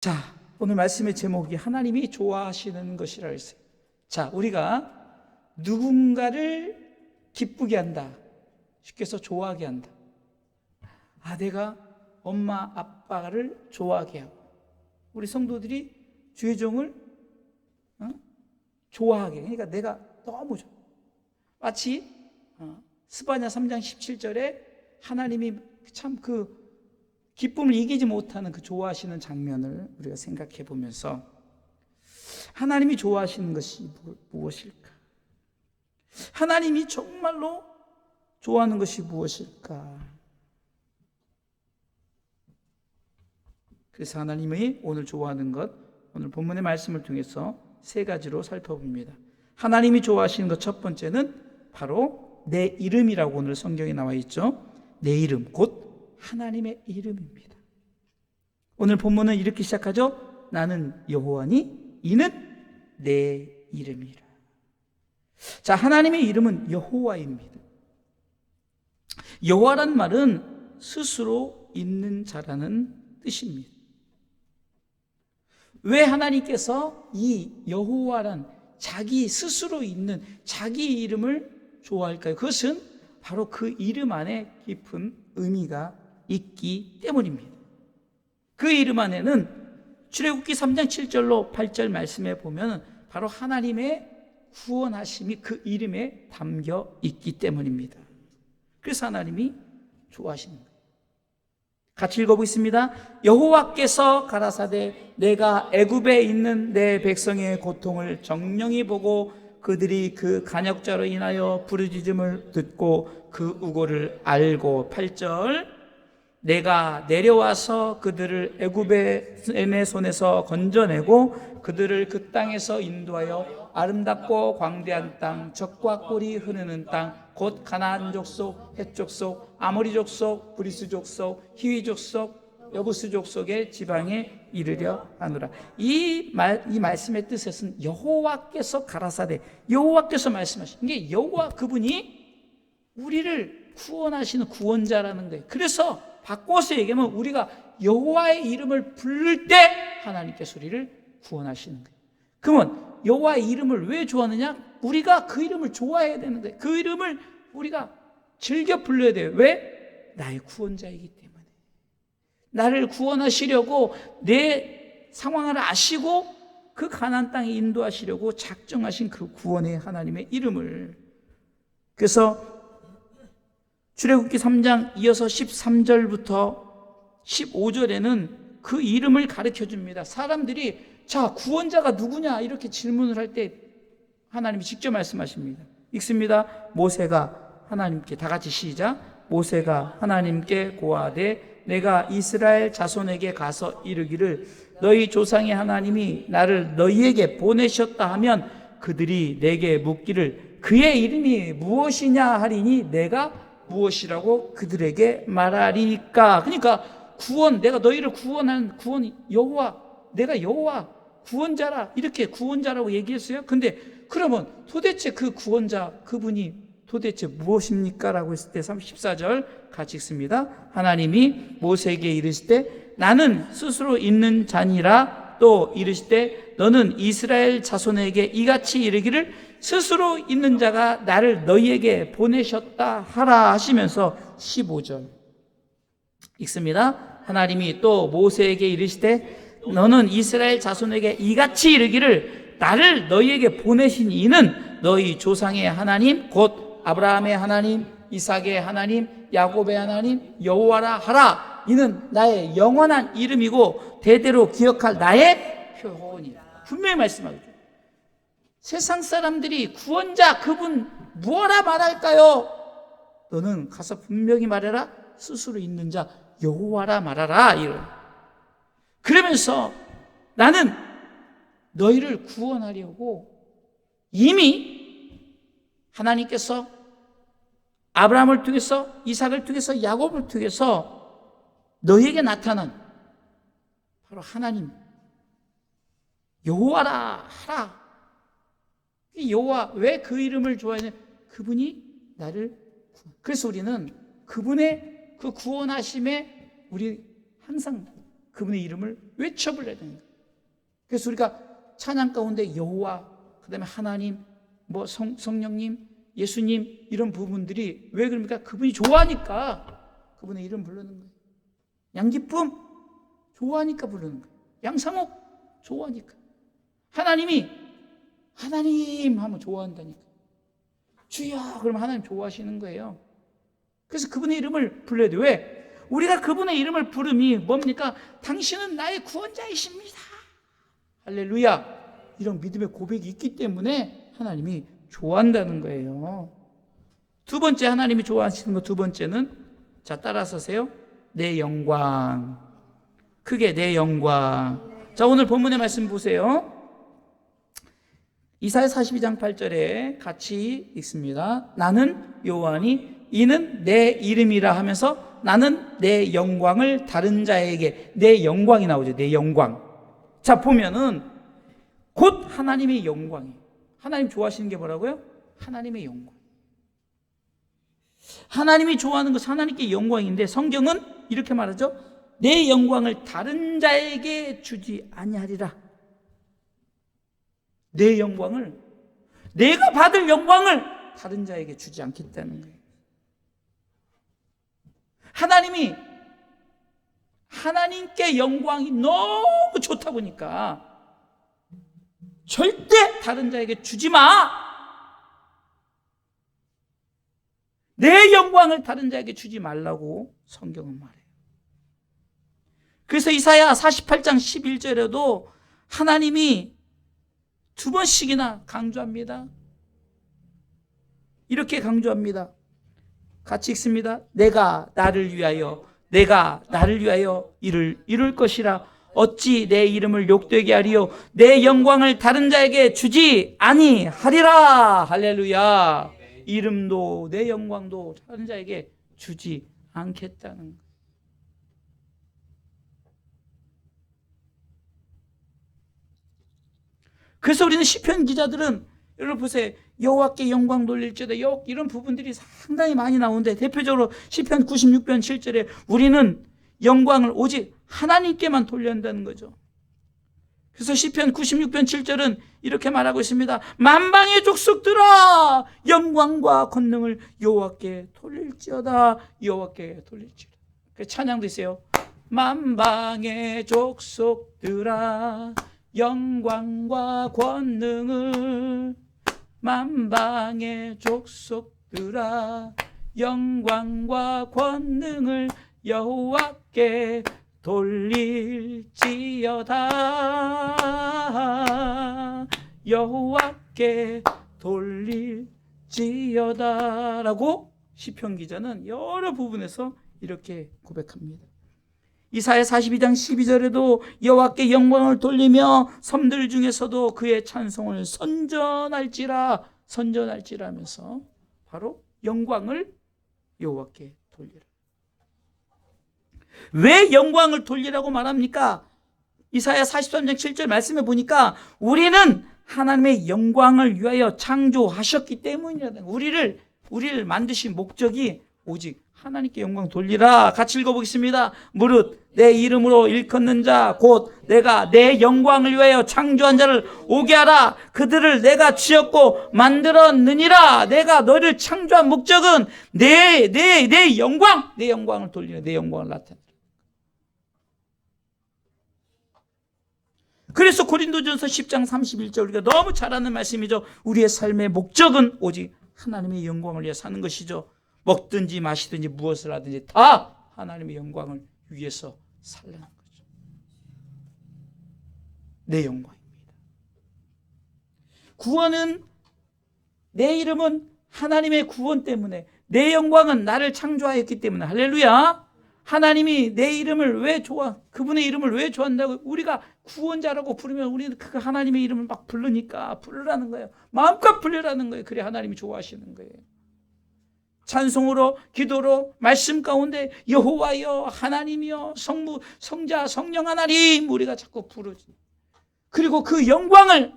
자, 오늘 말씀의 제목이 하나님이 좋아하시는 것이라 했어요. 자, 우리가 누군가를 기쁘게 한다. 쉽게 해서 좋아하게 한다. 아, 내가 엄마, 아빠를 좋아하게 하고, 우리 성도들이 주의 종을 어? 좋아하게. 그러니까 내가 너무 좋아. 마치 어, 스바냐 3장 17절에 하나님이 참 그 기쁨을 이기지 못하는 그 좋아하시는 장면을 우리가 생각해 보면서 하나님이 좋아하시는 것이 무- 무엇일까? 하나님이 정말로 좋아하는 것이 무엇일까? 그래서 하나님이 오늘 좋아하는 것, 오늘 본문의 말씀을 통해서 세 가지로 살펴봅니다. 하나님이 좋아하시는 것 첫 번째는 바로 내 이름이라고 오늘 성경에 나와 있죠. 내 이름, 곧 하나님의 이름입니다. 오늘 본문은 이렇게 시작하죠. 나는 여호와니 이는 내 이름이라. 자, 하나님의 이름은 여호와입니다. 여호와란 말은 스스로 있는 자라는 뜻입니다. 왜 하나님께서 이 여호와란 자기 스스로 있는 자기 이름을 좋아할까요? 그것은 바로 그 이름 안에 깊은 의미가 있기 때문입니다. 그 이름 안에는 출애굽기 3장 7절로 8절 말씀에 보면 바로 하나님의 구원하심이 그 이름에 담겨 있기 때문입니다. 그래서 하나님이 좋아하시는 거예요. 같이 읽어보겠습니다. 여호와께서 가라사대 내가 애굽에 있는 내 백성의 고통을 정령히 보고 그들이 그 간역자로 인하여 부르짖음을 듣고 그 우고를 알고 8절 내가 내려와서 그들을 애굽의 내 손에서 건져내고 그들을 그 땅에서 인도하여 아름답고 광대한 땅 적과 꿀이 흐르는 땅 곧 가나안 족속 헷 족속 아모리 족속 브리스 족속 히위 족속 여부스 족속의 지방에 이르려 하노라. 이 말 이 말씀의 뜻에서는 여호와께서 가라사대 여호와께서 말씀하신 게 여호와 그분이 우리를 구원하시는 구원자라는 거예요. 그래서 바꿔서 얘기하면 우리가 여호와의 이름을 부를 때 하나님께서 우리를 구원하시는 거예요. 그러면 여호와의 이름을 왜 좋아하느냐? 우리가 그 이름을 좋아해야 되는 거예요. 그 이름을 우리가 즐겨 불러야 돼요. 왜? 나의 구원자이기 때문에. 나를 구원하시려고 내 상황을 아시고 그 가난 땅에 인도하시려고 작정하신 그 구원의 하나님의 이름을 그래서 출애굽기 3장 이어서 13절부터 15절에는 그 이름을 가르쳐 줍니다. 사람들이 자, 구원자가 누구냐 이렇게 질문을 할 때 하나님이 직접 말씀하십니다. 읽습니다. 모세가 하나님께 다 같이 시작. 모세가 하나님께 고하되 내가 이스라엘 자손에게 가서 이르기를 너희 조상의 하나님이 나를 너희에게 보내셨다 하면 그들이 내게 묻기를 그의 이름이 무엇이냐 하리니 내가 무엇이라고 그들에게 말하리까. 그러니까 구원 내가 너희를 구원한 구원 여호와 내가 여호와 구원자라 이렇게 구원자라고 얘기했어요. 근데 그러면 도대체 그 구원자 그분이 도대체 무엇입니까? 라고 했을 때 34절 같이 읽습니다. 하나님이 모세에게 이르실 때 나는 스스로 있는 자니라 또 이르실 때 너는 이스라엘 자손에게 이같이 이르기를 스스로 있는 자가 나를 너희에게 보내셨다 하라 하시면서 15절 읽습니다. 하나님이 또 모세에게 이르실 때 너는 이스라엘 자손에게 이같이 이르기를 나를 너희에게 보내신 이는 너희 조상의 하나님 곧 아브라함의 하나님 이삭의 하나님 야곱의 하나님 여호와라 하라 이는 나의 영원한 이름이고 대대로 기억할 나의 표본이라 분명히 말씀하죠. 세상 사람들이 구원자 그분 무엇라 말할까요? 너는 가서 분명히 말해라. 스스로 있는 자 여호와라 말하라. 이런. 그러면서 나는 너희를 구원하려고 이미 하나님께서 아브라함을 통해서 이삭을 통해서 야곱을 통해서 너희에게 나타난 바로 하나님 여호와라 하라 이 여호와 왜 그 이름을 좋아하냐 그분이 나를 구원. 그래서 우리는 그분의 그 구원하심에 우리 항상 그분의 이름을 외쳐 불러야 되는 거예요. 그래서 우리가 찬양 가운데 여호와, 그다음에 하나님, 뭐 성, 성령님, 예수님 이런 부분들이 왜 그럽니까? 그분이 좋아하니까 그분의 이름 부르는 거예요. 양기쁨 좋아하니까 부르는 거예요. 양상옥 좋아하니까. 하나님이 하나님 하면 좋아한다니까. 주여 그러면 하나님 좋아하시는 거예요. 그래서 그분의 이름을 불러야 돼. 왜? 우리가 그분의 이름을 부름이 뭡니까? 당신은 나의 구원자이십니다. 할렐루야. 이런 믿음의 고백이 있기 때문에 하나님이 좋아한다는 거예요. 두 번째 하나님이 좋아하시는 거 두 번째는 자 따라서세요. 내 영광. 크게 내 영광. 자 오늘 본문의 말씀 보세요. 이사야 42장 8절에 같이 읽습니다. 나는 요한이 이는 내 이름이라 하면서 나는 내 영광을 다른 자에게 내 영광이 나오죠. 내 영광. 자 보면은 곧 하나님의 영광이에요. 하나님 좋아하시는 게 뭐라고요? 하나님의 영광. 하나님이 좋아하는 것은 하나님께 영광인데 성경은 이렇게 말하죠. 내 영광을 다른 자에게 주지 아니하리라. 내 영광을 내가 받을 영광을 다른 자에게 주지 않겠다는 거예요. 하나님이 하나님께 영광이 너무 좋다 보니까 절대 다른 자에게 주지 마. 내 영광을 다른 자에게 주지 말라고 성경은 말해요. 그래서 이사야 48장 11절에도 하나님이 두 번씩이나 강조합니다. 이렇게 강조합니다. 같이 읽습니다. 내가 나를 위하여 내가 나를 위하여 이를 이룰 것이라 어찌 내 이름을 욕되게 하리요 내 영광을 다른 자에게 주지 아니하리라 할렐루야 이름도 내 영광도 다른 자에게 주지 않겠다는 그래서 우리는 시편 기자들은 여러분 보세요. 여호와께 영광 돌릴지어다. 여 이런 부분들이 상당히 많이 나오는데 대표적으로 시편 96편 7절에 우리는 영광을 오직 하나님께만 돌려야 한다는 거죠. 그래서 시편 96편 7절은 이렇게 말하고 있습니다. 만방의 족속들아 영광과 권능을 여호와께 돌릴지어다. 여호와께 돌릴지어다. 그 찬양도 있어요. 만방의 족속들아 영광과 권능을 만방의 족속들아 영광과 권능을 여호와께 돌릴지어다 여호와께 돌릴지어다라고 시편 기자는 여러 부분에서 이렇게 고백합니다. 이사야 42장 12절에도 여호와께 영광을 돌리며 섬들 중에서도 그의 찬송을 선전할지라 선전할지라 하면서 바로 영광을 여호와께 돌리라. 왜 영광을 돌리라고 말합니까? 이사야 43장 7절 말씀해 보니까 우리는 하나님의 영광을 위하여 창조하셨기 때문이라는 우리를 우리를 만드신 목적이 오직 하나님께 영광 돌리라. 같이 읽어보겠습니다. 무릇 내 이름으로 일컫는 자 곧 내가 내 영광을 위하여 창조한 자를 오게 하라. 그들을 내가 지었고 만들었느니라. 내가 너를 창조한 목적은 내 내 내 영광 내 영광을 돌리는 내 영광을 나타내. 그래서 고린도전서 10장 31절 우리가 너무 잘 아는 말씀이죠. 우리의 삶의 목적은 오직 하나님의 영광을 위해 사는 것이죠. 먹든지 마시든지 무엇을 하든지 다 하나님의 영광을 위해서 살라는 거죠. 내 영광입니다. 구원은 내 이름은 하나님의 구원 때문에 내 영광은 나를 창조하였기 때문에 할렐루야. 하나님이 내 이름을 왜 좋아? 그분의 이름을 왜 좋아한다고? 우리가 구원자라고 부르면 우리는 그 하나님의 이름을 막 부르니까 부르라는 거예요. 마음껏 부르라는 거예요. 그래 하나님이 좋아하시는 거예요. 찬송으로 기도로 말씀 가운데 여호와여 하나님이여 성부 성자 성령 하나님 우리가 자꾸 부르지. 그리고 그 영광을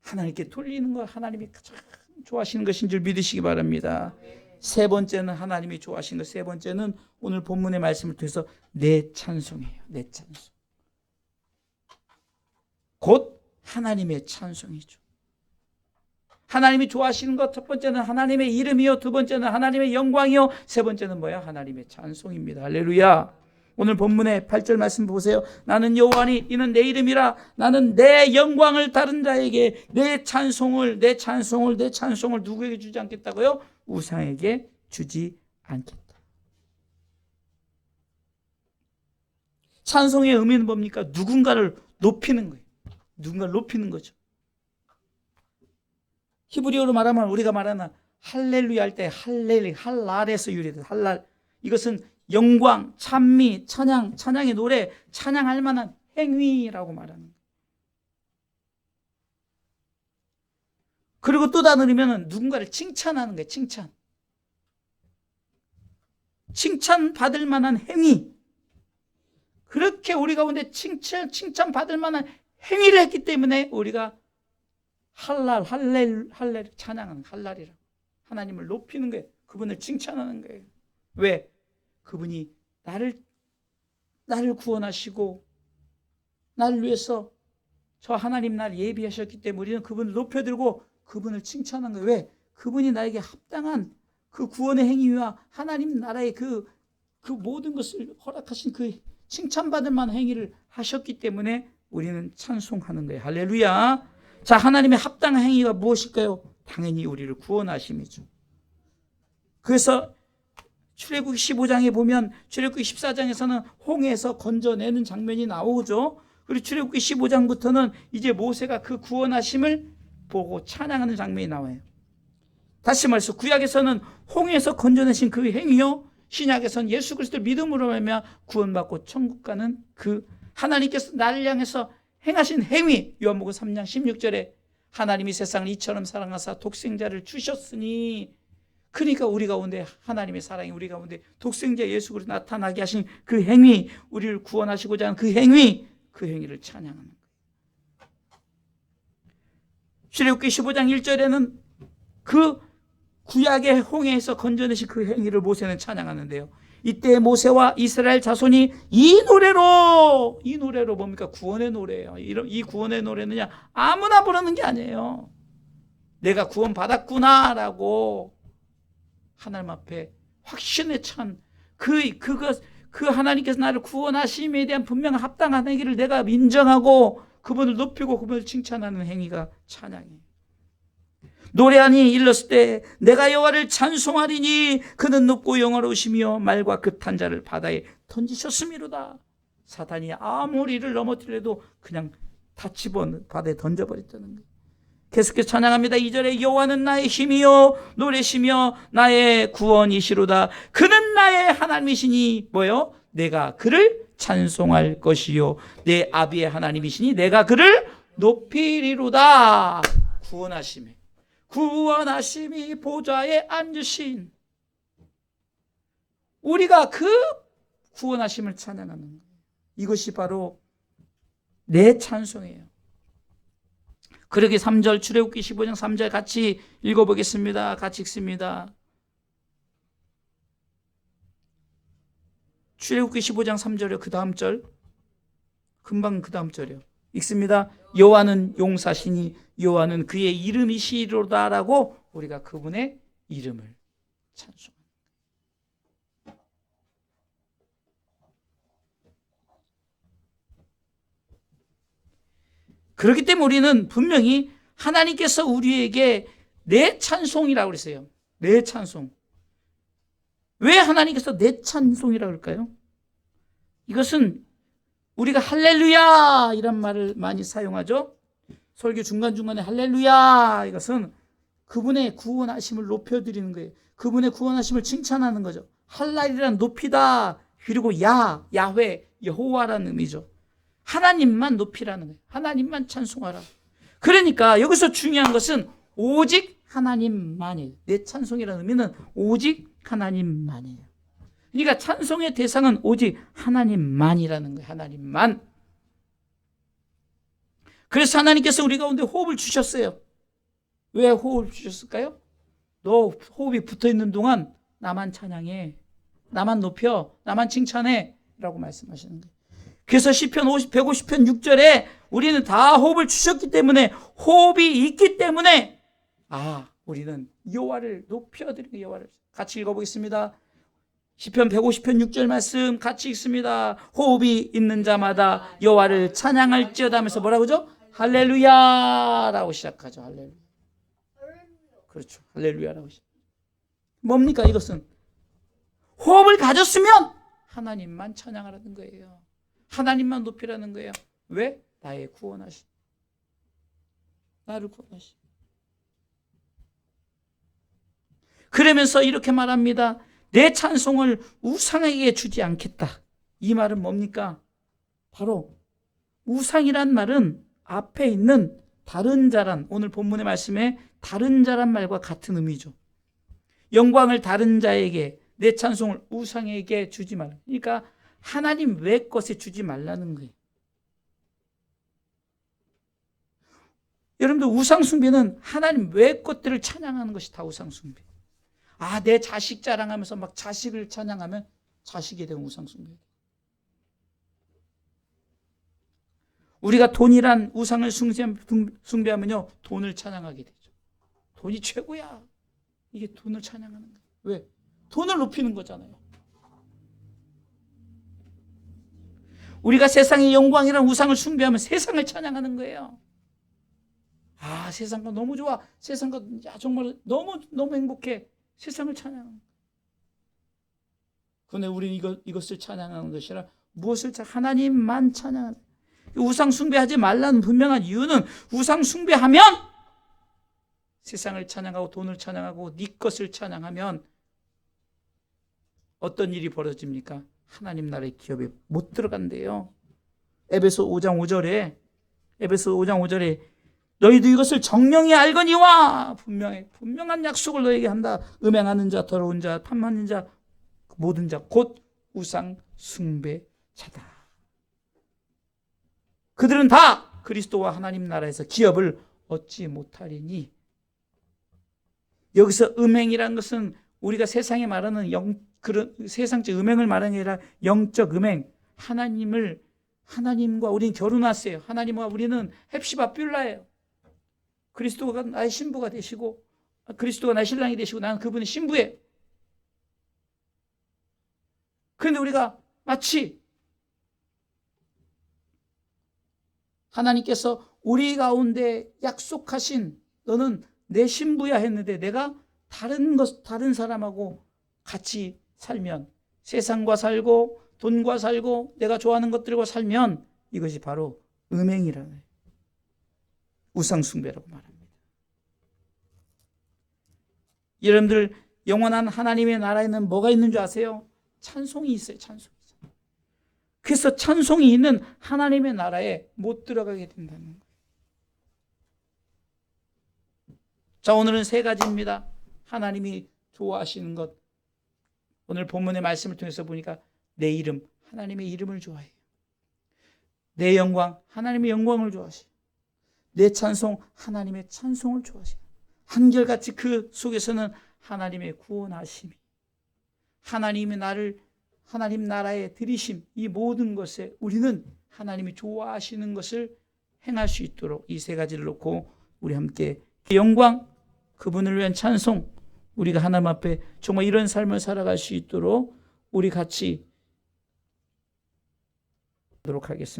하나님께 돌리는 거 하나님이 가장 좋아하시는 것인 줄 믿으시기 바랍니다. 세 번째는 하나님이 좋아하신 것. 세 번째는 오늘 본문의 말씀을 통해서 내 찬송이에요. 내 찬송. 곧 하나님의 찬송이죠. 하나님이 좋아하시는 것 첫 번째는 하나님의 이름이요 두 번째는 하나님의 영광이요 세 번째는 뭐야? 하나님의 찬송입니다. 할렐루야. 오늘 본문의 8절 말씀 보세요. 나는 여호와니 이는 내 이름이라. 나는 내 영광을 다른 자에게 내 찬송을 내 찬송을 내 찬송을 누구에게 주지 않겠다고요? 우상에게 주지 않겠다. 찬송의 의미는 뭡니까? 누군가를 높이는 거예요. 누군가를 높이는 거죠 히브리어로 말하면 우리가 말하는 할렐루야 할 때 할렐 할랄에서 유래돼 할랄 이것은 영광, 찬미, 찬양, 찬양의 노래, 찬양할 만한 행위라고 말하는. 그리고 또 다르면 누군가를 칭찬하는 거예요. 칭찬. 칭찬 받을 만한 행위. 그렇게 우리 가운데 칭찬 칭찬 받을 만한 행위를 했기 때문에 우리가 할랄, 할렐, 할렐, 찬양하는 할랄이라. 하나님을 높이는 거예요. 그분을 칭찬하는 거예요. 왜? 그분이 나를, 나를 구원하시고, 나를 위해서 저 하나님 날 예비하셨기 때문에 우리는 그분을 높여들고 그분을 칭찬한 거예요. 왜? 그분이 나에게 합당한 그 구원의 행위와 하나님 나라의 그, 그 모든 것을 허락하신 그 칭찬받을 만한 행위를 하셨기 때문에 우리는 찬송하는 거예요. 할렐루야. 자, 하나님의 합당한 행위가 무엇일까요? 당연히 우리를 구원하심이죠. 그래서 출애굽 15장에 보면 출애굽 14장에서는 홍해에서 건져내는 장면이 나오죠. 그리고 출애굽 15장부터는 이제 모세가 그 구원하심을 보고 찬양하는 장면이 나와요. 다시 말해서 구약에서는 홍해에서 건져내신 그 행위요. 신약에서는 예수 그리스도 믿음으로 말미암아 구원받고 천국 가는 그 하나님께서 나를 향해서 행하신 행위 요한복음 3장 16절에 하나님이 세상을 이처럼 사랑하사 독생자를 주셨으니 그러니까 우리 가운데 하나님의 사랑이 우리 가운데 독생자 예수 그리스도 나타나게 하신 그 행위 우리를 구원하시고자 하는 그 행위 그 행위를 찬양하는 거예요. 출애굽기 15장 1절에는 그 구약의 홍해에서 건져내신 그 행위를 모세는 찬양하는데요. 이때 모세와 이스라엘 자손이 이 노래로 이 노래로 뭡니까 구원의 노래예요. 이 구원의 노래는요 아무나 부르는 게 아니에요. 내가 구원 받았구나라고 하나님 앞에 확신에 찬 그 그것 그 하나님께서 나를 구원하심에 대한 분명한 합당한 행위를 내가 인정하고 그분을 높이고 그분을 칭찬하는 행위가 찬양이에요. 노래하니 일렀을 때 내가 여호와를 찬송하리니 그는 높고 영화로우시며 말과 급한 자를 바다에 던지셨음이로다. 사탄이 아무리 이를 넘어뜨려도 그냥 다 집어 바다에 던져버렸다는 거예요. 계속해서 찬양합니다. 2절에 여호와는 나의 힘이요 노래시며 나의 구원이시로다. 그는 나의 하나님이시니 뭐요? 내가 그를 찬송할 것이요 내 아비의 하나님이시니 내가 그를 높이리로다. 구원하심에 구원하심이 보좌에 앉으신 우리가 그 구원하심을 찬양하는. 이것이 바로 내 찬송이에요. 그러기 3절 출애굽기 15장 3절 같이 읽어보겠습니다. 같이 읽습니다. 출애굽기 15장 3절에 그 다음 절 금방 그 다음 절이요. 읽습니다. 여호와는 용사시니 여호와는 그의 이름이시로다라고 우리가 그분의 이름을 찬송합니다. 그렇기 때문에 우리는 분명히 하나님께서 우리에게 내 찬송이라고 그랬어요. 내 찬송. 왜 하나님께서 내 찬송이라고 그럴까요? 이것은 우리가 할렐루야 이런 말을 많이 사용하죠. 설교 중간중간에 할렐루야 이것은 그분의 구원하심을 높여드리는 거예요. 그분의 구원하심을 칭찬하는 거죠. 할랄이란 높이다. 그리고 야, 야훼, 여호와라는 의미죠. 하나님만 높이라는 거예요. 하나님만 찬송하라. 그러니까 여기서 중요한 것은 오직 하나님만이에요. 내 찬송이라는 의미는 오직 하나님만이에요. 그러니까 찬송의 대상은 오직 하나님만이라는 거예요. 하나님만. 그래서 하나님께서 우리 가운데 호흡을 주셨어요. 왜 호흡을 주셨을까요? 너 호흡이 붙어 있는 동안 나만 찬양해. 나만 높여. 나만 칭찬해. 라고 말씀하시는 거예요. 그래서 시편 50, 150편 6절에 우리는 다 호흡을 주셨기 때문에 호흡이 있기 때문에 아, 우리는 여호와를 높여 드리는 거예요, 여호와를. 같이 읽어 보겠습니다. 시편 150편 6절 말씀 같이 읽습니다. 호흡이 있는 자마다 여호와를 찬양할지어다 하면서 뭐라고죠? 할렐루야라고 시작하죠. 할렐루야. 그렇죠. 할렐루야라고 시작. 뭡니까 이것은? 호흡을 가졌으면 하나님만 찬양하라는 거예요. 하나님만 높이라는 거예요. 왜? 나의 구원하신. 나를 구원하신. 그러면서 이렇게 말합니다. 내 찬송을 우상에게 주지 않겠다. 이 말은 뭡니까? 바로 우상이란 말은 앞에 있는 다른 자란 오늘 본문의 말씀에 다른 자란 말과 같은 의미죠. 영광을 다른 자에게 내 찬송을 우상에게 주지 말라. 그러니까 하나님 외 것에 주지 말라는 거예요. 여러분들 우상 숭배는 하나님 외 것들을 찬양하는 것이 다 우상 숭배. 아, 내 자식 자랑하면서 막 자식을 찬양하면 자식에 대한 우상 숭배. 우리가 돈이란 우상을 숭배하면요, 돈을 찬양하게 되죠. 돈이 최고야. 이게 돈을 찬양하는 거예요. 왜? 돈을 높이는 거잖아요. 우리가 세상의 영광이란 우상을 숭배하면 세상을 찬양하는 거예요. 아, 세상과 너무 좋아. 세상과 야, 정말 너무 너무 행복해. 세상을 찬양하는. 그런데 우리는 이것, 이것을 찬양하는 것이 아니라 무엇을 찬 하나님만 찬양하는 우상 숭배하지 말라는 분명한 이유는 우상 숭배하면 세상을 찬양하고 돈을 찬양하고 네 것을 찬양하면 어떤 일이 벌어집니까? 하나님 나라의 기업에 못 들어간대요. 에베소 5장 5절에 에베소 5장 5절에 너희도 이것을 정령히 알거니와 분명히 분명한 약속을 너에게 한다. 음행하는 자, 더러운 자, 탐하는 자, 모든 자 곧 우상 숭배자다. 그들은 다 그리스도와 하나님 나라에서 기업을 얻지 못하리니 여기서 음행이란 것은 우리가 세상에 말하는 영 그런 세상적 음행을 말하는 게 아니라 영적 음행 하나님을 하나님과 우리는 결혼했어요. 하나님과 우리는 헵시바 뷸라예요. 그리스도가 나의 신부가 되시고 그리스도가 나의 신랑이 되시고 나는 그분의 신부예요. 그런데 우리가 마치 하나님께서 우리 가운데 약속하신 너는 내 신부야 했는데 내가 다른 것 다른 사람하고 같이 살면 세상과 살고 돈과 살고 내가 좋아하는 것들과 살면 이것이 바로 음행이라는 우상 숭배라고 말합니다. 여러분들 영원한 하나님의 나라에는 뭐가 있는 줄 아세요? 찬송이 있어요. 찬송. 그래서 찬송이 있는 하나님의 나라에 못 들어가게 된다는 거예요. 자, 오늘은 세 가지입니다. 하나님이 좋아하시는 것. 오늘 본문의 말씀을 통해서 보니까 내 이름, 하나님의 이름을 좋아해요. 내 영광, 하나님의 영광을 좋아하시고, 내 찬송, 하나님의 찬송을 좋아하시고, 한결같이 그 속에서는 하나님의 구원하심이, 하나님의 나를 하나님 나라의 들이심 이 모든 것에 우리는 하나님이 좋아하시는 것을 행할 수 있도록 이 세 가지를 놓고 우리 함께 그 영광 그분을 위한 찬송 우리가 하나님 앞에 정말 이런 삶을 살아갈 수 있도록 우리 같이 하도록 하겠습니다.